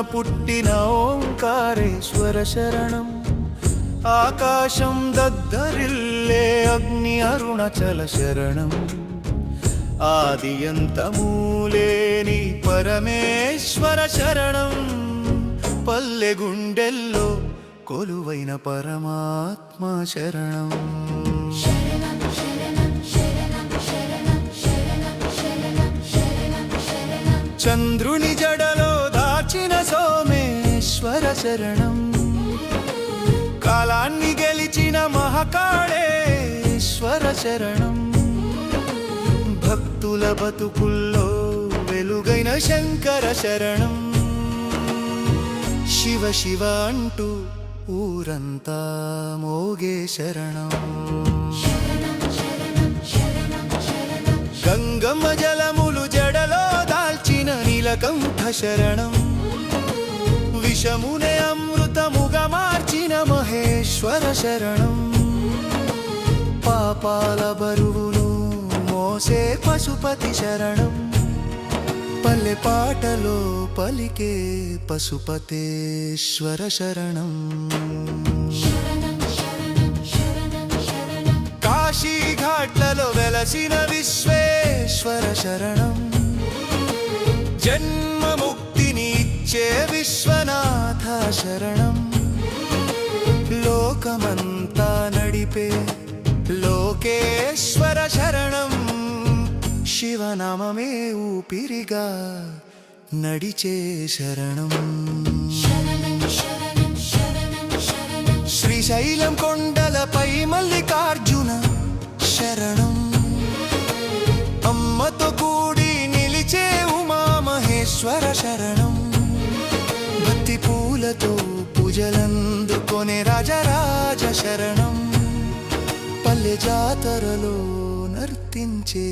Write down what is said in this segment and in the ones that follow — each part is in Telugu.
పుట్టిన ఓంకారేశ్వర శరణం. ఆకాశం దద్దరిల్లే అగ్ని అరుణచల శరణం. ఆదియంతమూలేని పరమేశ్వర శరణం. పల్లె గుండెల్లో కొలువైన పరమాత్మ శరణం. చంద్రుని జడ సోమేశ్వర శరణం. కాలాన్ని గెలిచిన మహకాళేశ్వర శరణం. భక్తుల బతుకుల్లో వెలుగైన శంకర శరణం. శివ శివ అంటూ ఊరంతా మోగే శరణం. గంగమ్మ జలములు జడలో దాల్చిన నీలకంఠ శరణం. విషమునే అమృతముగా మార్చిన మహేశ్వర శరణం. పాపాల బరువును మోసే పశుపతి శరణం. పల్లె పాటలో పలికే పశుపతేశ్వర శరణం. కాశీఘాట్లలో వెలసిన విశ్వేశ్వర శరణం. ఇచ్చే విశ్వనాథ శరణం. లోకమంతా నడిపే లోకేశ్వర శరణం. శివనామమే ఊపిరిగా నడిచే శరణం. శ్రీశైలం జాతరలో నర్తించే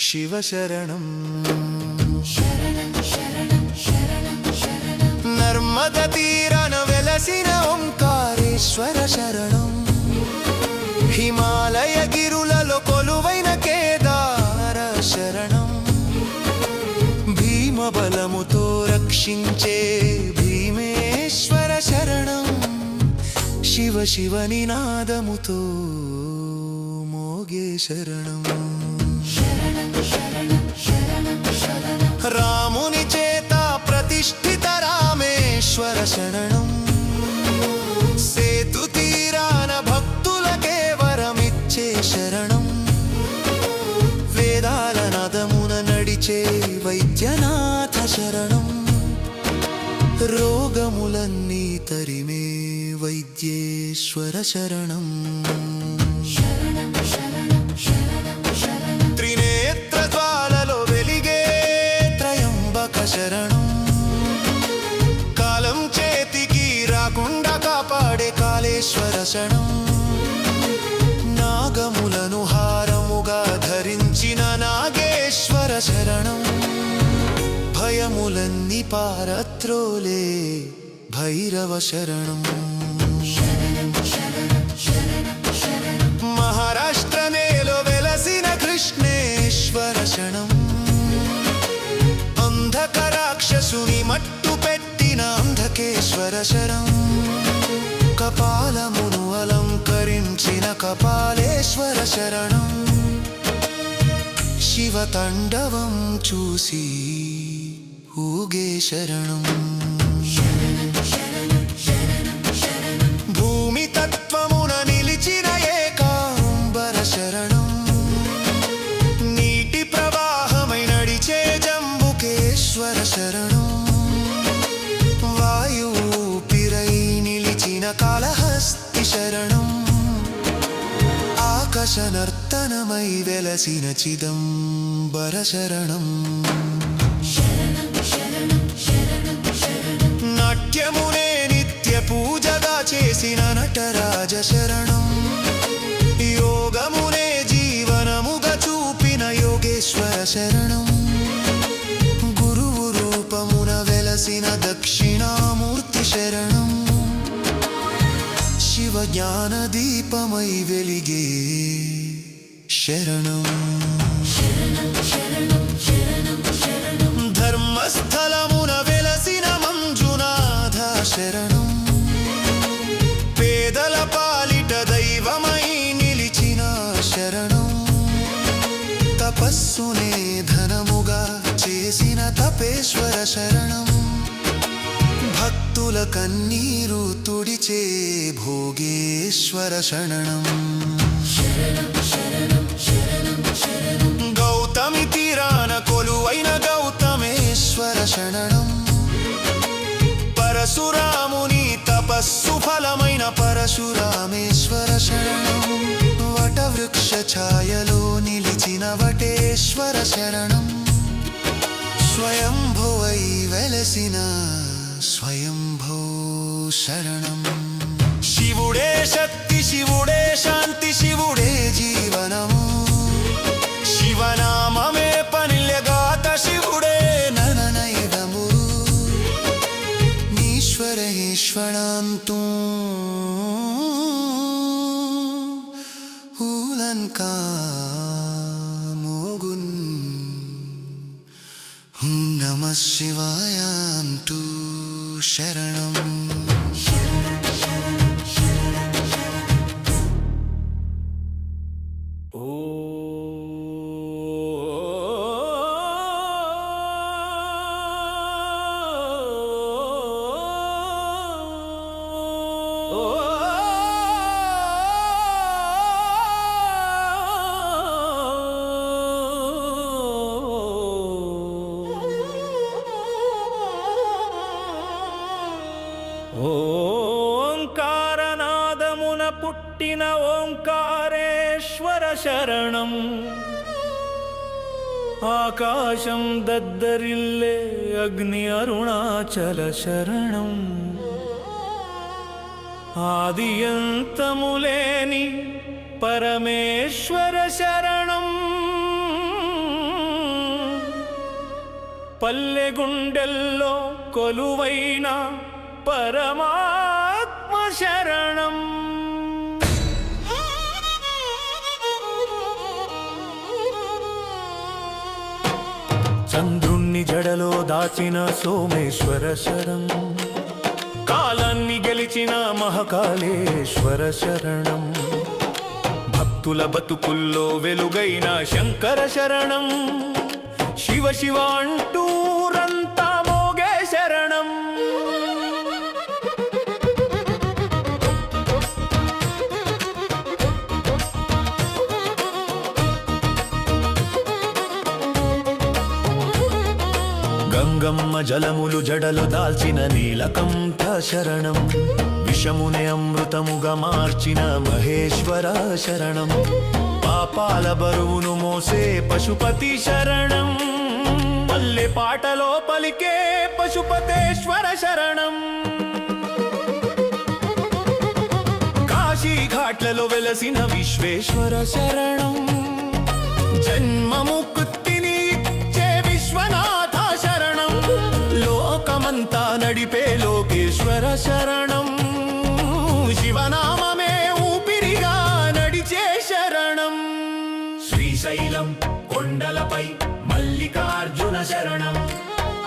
శివశరణం. నర్మద తీరాన వెలసిన ఓంకారేశ్వర శరణం. హిమాలయ గిరులలో కొలువైన కేదార శరణం. భీమబలముతో రక్షించే భీమేశ్వర శరణం. శివ శివ నినాదముతో యోగే శరణం. రాముని చేత ప్రతిష్ఠిత రామేశ్వర శరణం. సేతు తీరాన భక్తులకే వరమిచ్చే శరణం. వేదాల నదమున నడిచే వైద్యనాథ శరణం. రోగములన్నీ తరిమే వైద్యేశ్వర శరణం. కాళేశ్వర నాగములను హారముగా ధరించిన నాగేశ్వర శరణం. భయములన్నీ పారత్రోలే భైరవ శరణం. మహారాష్ట్ర నేలో వెలసిన కృష్ణేశ్వర శరణం. అంధకరాక్షసుని మట్టు పెట్టిన అంధకేశ్వర శరం కపాలమును అలంకరించిన కపాలేశ్వర శరణం శివతండవం చూసి ఊగే శరణం. ఆకాశనర్తనమై వెలసిన చిదంబర శరణం. నాట్యమునే నిత్య పూజగా చేసిన నటరాజ శరణం. యోగమునే జీవనముగా చూపిన యోగేశ్వర శరణం. గురువు రూపమున వెలసిన దక్షిణామూర్తి శరణం. శివ జ్ఞాన దీపమై వెలిగే శరణం. ధర్మస్థలమున వెలసిన మంజునాథ శరణం. పేదల పాలిట దైవమై నిలిచిన శరణం. తపస్సునే ధనముగా చేసిన తపేశ్వర శరణం. భక్తుల కన్నీరు తుడిచే భోగేశ్వర శరణం. శరణం శరణం పరశురాముని తపస్సు ఫలమైన పరశురామేశ్వర శరణం. వటవృక్ష ఛాయలో నిలిచిన వటేశ్వర శరణం. స్వయంభువై వెలసిన స్వయంభో శరణం. శివుడే శక్తి శివుడే శాంతి శివుడే జీవనం. ஈஸ்வராம் தூலன் காமோகுன் நம சிவாயாம் தூ சரணம் పుట్టిన ఓంకారేశ్వర శరణం. ఆకాశం దద్దరిల్లే అగ్ని అరుణాచల శరణం. ఆదియంతములేని పరమేశ్వర శరణం. పల్లెగుండెల్లో కొలువైన పరమాత్మ శరణం. చంద్రుణ్ణి జడలో దాచిన సోమేశ్వర శరం కాలాన్ని గెలిచిన మహకాళేశ్వర శరణం. భక్తుల బతుకుల్లో వెలుగైన శంకర శరణం. శివ శివ అంటూ గంగమ్మ జలములు జడలు దాల్చిన నీలకంఠ శరణం. విషమునే అమృతముగా మార్చిన మహేశ్వర శరణం. పాపాల బరువును మోసే పశుపతి శరణం. పల్లె పాటలో పలికే పశుపతేశ్వర శరణం. కాశీ ఘాట్లలో వెలసిన విశ్వేశ్వర శరణం. జన్మము శరణం.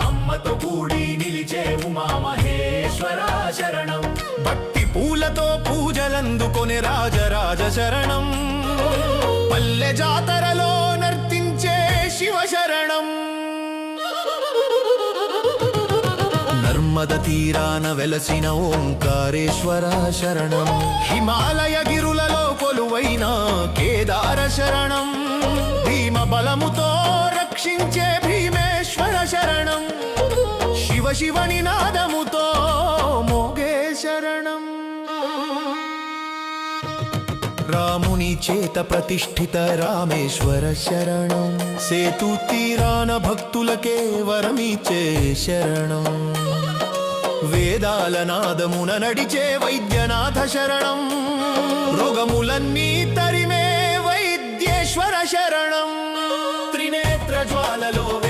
అమ్మతో కూడి నిలిచే ఉమా మహేశ్వర శరణం. భక్తి పూలతో పూజలందుకొని రాజరాజ శరణం. పల్లె జాతరలో నర్తించే శివ శరణం. నర్మద తీరాన వెలసిన ఓంకారేశ్వర శరణం. హిమాలయ గిరులలో కొలువైన కేదార శరణం. భీమ బలముతో రక్షించే శివని నాదముతో మోగే శరణం. రాముని చేత ప్రతిష్ఠిత రామేశ్వర శరణం. సేతు తీరాన భక్తులకే వరమిచే శరణం. వేదాల నాదమున నడిచే వైద్యనాథ శరణం. రోగములన్నీ తరిమే వైద్యేశ్వర శరణం. త్రినేత్ర జ్వాలలో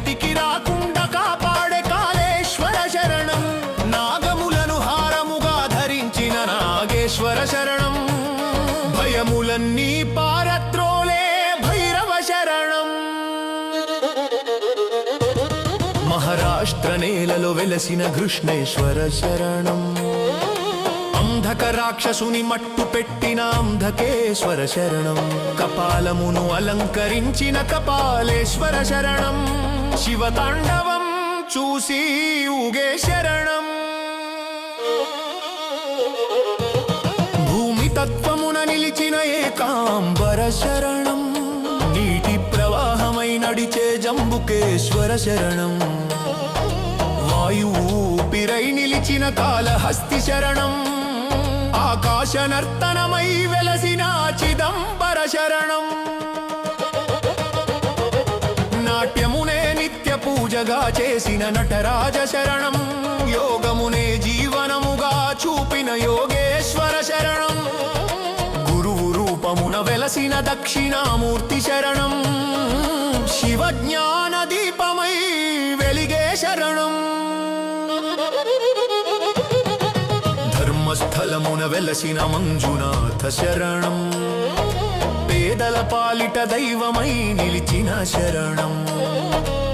చేతికి రాకుండా కాపాడే కాళేశ్వర శరణం. నాగములను హారముగా ధరించిన నాగేశ్వర శరణం. భయములన్నీ పారత్రోలే భైరవ శరణం. మహారాష్ట్ర నేలలో వెలసిన కృష్ణేశ్వర శరణం. అంధక రాక్షసుని మట్టు పెట్టిన అంధకేశ్వర శరణం. కపాలమును అలంకరించిన కపాలేశ్వర శరణం. శివతాండవం చూసి ఊగే శరణం. భూమి తత్వమున నిలిచిన ఏకాంబర శరణం. నీటి ప్రవాహమై నడిచే జంబుకేశ్వర శరణం. వాయువు ఊపిరై నిలిచిన కాలహస్తి శరణం. ఆకాశ నర్తనమై వెలసిన చిదంబర శరణం. నాట్యము పూజగా చేసిన నటరాజ శరణం యోగమునే జీవనముగా చూపిన యోగేశ్వర శరణం. గురువు రూపమున వెలసిన దక్షిణామూర్తి శరణం. శివ జ్ఞాన దీపమై వెలిగే శరణం. ధర్మస్థలమున వెలసిన మంజునాథ శరణం. పేదల పాలిట దైవమై నిలిచిన శరణం.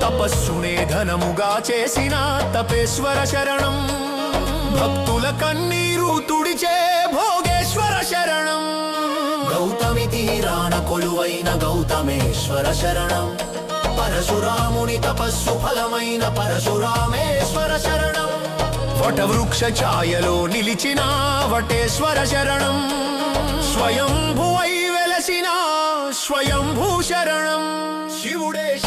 తపస్సునే ధనముగా చేసిన తపేశ్వర శరణం. భక్తుల కన్నీరు తుడిచే భోగేశ్వర శరణం. గౌతమి తీరాన కొలువైన గౌతమేశ్వర శరణం. పరశురాముని తపస్సు ఫలమైన పరశురామేశ్వర శరణం. వటవృక్ష ఛాయలో నిలిచిన వటేశ్వర శరణం. స్వయంభువై స్వయంభూ శరణం. శివుడే